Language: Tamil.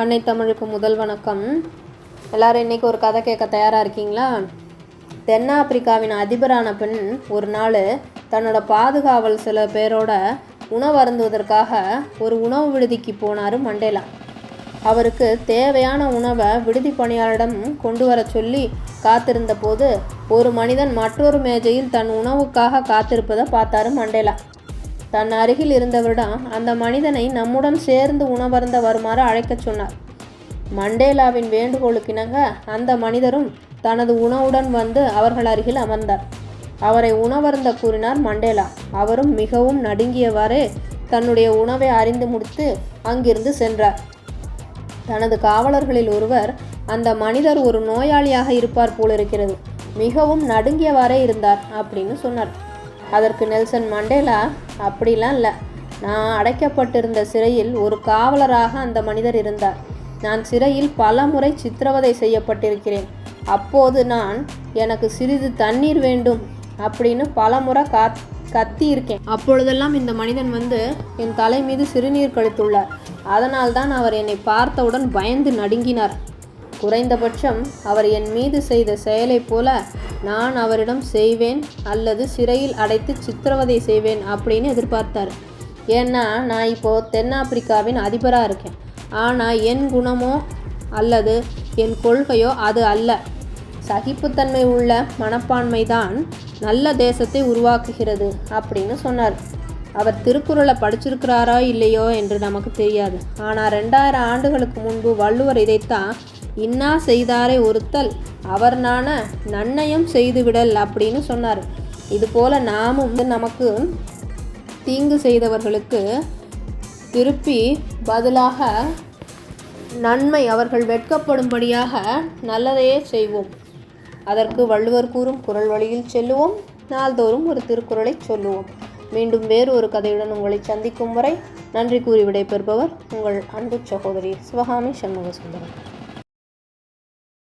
அன்னை தமிழுக்கு முதல் வணக்கம். எல்லாரும் இன்றைக்கி ஒரு கதை கேட்க தயாராக இருக்கீங்களா? தென்னாப்பிரிக்காவின் அதிபரான பெண் ஒரு நாள் தன்னோட பாதுகாவல் சில பேரோட உணவு அருந்துவதற்காக ஒரு உணவு விடுதிக்கு போனார் மண்டேலா. அவருக்கு தேவையான உணவை விடுதி பணியாளரிடம் கொண்டு வர சொல்லி காத்திருந்த போது ஒரு மனிதன் மற்றொரு மேஜையில் தன் உணவுக்காக காத்திருப்பதை பார்த்தாரு மண்டேலா. தன் அருகில் இருந்தவரிடம் அந்த மனிதனை நம்முடன் சேர்ந்து உணவருந்த வருமாறு அழைக்கச் சொன்னார். மண்டேலாவின் வேண்டுகோளுக்கிணங்க அந்த மனிதரும் தனது உணவுடன் வந்து அவர்கள் அருகில் அமர்ந்தார். அவரை உணவருந்த கூறினார் மண்டேலா. அவரும் மிகவும் நடுங்கியவாறே தன்னுடைய உணவை அறிந்து முடித்து அங்கிருந்து சென்றார். தனது காவலர்களில் ஒருவர் அந்த மனிதர் ஒரு நோயாளியாக இருப்பார் போலிருக்கிறது. மிகவும் நடுங்கியவாறே இருந்தார் அப்படின்னு சொன்னார். அதற்கு நெல்சன் மண்டேலா? அப்படிலாம் இல்லை. நான் அடைக்கப்பட்டிருந்த சிறையில் ஒரு காவலராக அந்த மனிதர் இருந்தார். நான் சிறையில் பல முறை சித்திரவதை செய்யப்பட்டிருக்கிறேன். அப்போது நான் எனக்கு சிறிது தண்ணீர் வேண்டும் அப்படின்னு பல முறை காத் கத்தி இருக்கேன் அப்பொழுதெல்லாம் இந்த மனிதன் வந்து என் தலை மீது சிறுநீர் கழித்துள்ளார். அதனால்தான் அவர் என்னை பார்த்தவுடன் பயந்து நடுங்கினார். குறைந்தபட்சம் அவர் என் மீது செய்த செயலைப் போல நான் அவரிடம் செய்வேன் அல்லது சிறையில் அடைத்து சித்திரவதை செய்வேன் அப்படின்னு எதிர்பார்த்தார். ஏன்னா நான் இப்போது தென்னாப்பிரிக்காவின் அதிபராக இருக்கேன். ஆனால் என் குணமோ அல்லது என் கொள்கையோ அது அல்ல. சகிப்புத்தன்மை உள்ள மனப்பான்மை தான் நல்ல தேசத்தை உருவாக்குகிறது அப்படின்னு சொன்னார். அவர் திருக்குறளை படிச்சிருக்கிறாரோ இல்லையோ என்று நமக்கு தெரியாது. ஆனால் ரெண்டாயிரம் ஆண்டுகளுக்கு முன்பு வள்ளுவர் இதைத்தான் இன்னா செய்தாரை ஒருத்தல். அவர் நான நன்னயம் செய்துவிடல் அப்படின்னு சொன்னார். இதுபோல் நாமும் நமக்கு தீங்கு செய்தவர்களுக்கு திருப்பி பதிலாக நன்மை அவர்கள் வெட்கப்படும்படியாக நல்லதையே செய்வோம். அதற்கு வள்ளுவர் கூறும் குரல் வழியில் செல்லுவோம். நாள்தோறும் ஒரு திருக்குறளை சொல்லுவோம். மீண்டும் வேறு ஒரு கதையுடன் உங்களை சந்திக்கும் வரை நன்றி கூறி விடைபெறுபவர் உங்கள் அன்பு சகோதரி சிவகாமி சண்முக சுந்தரம்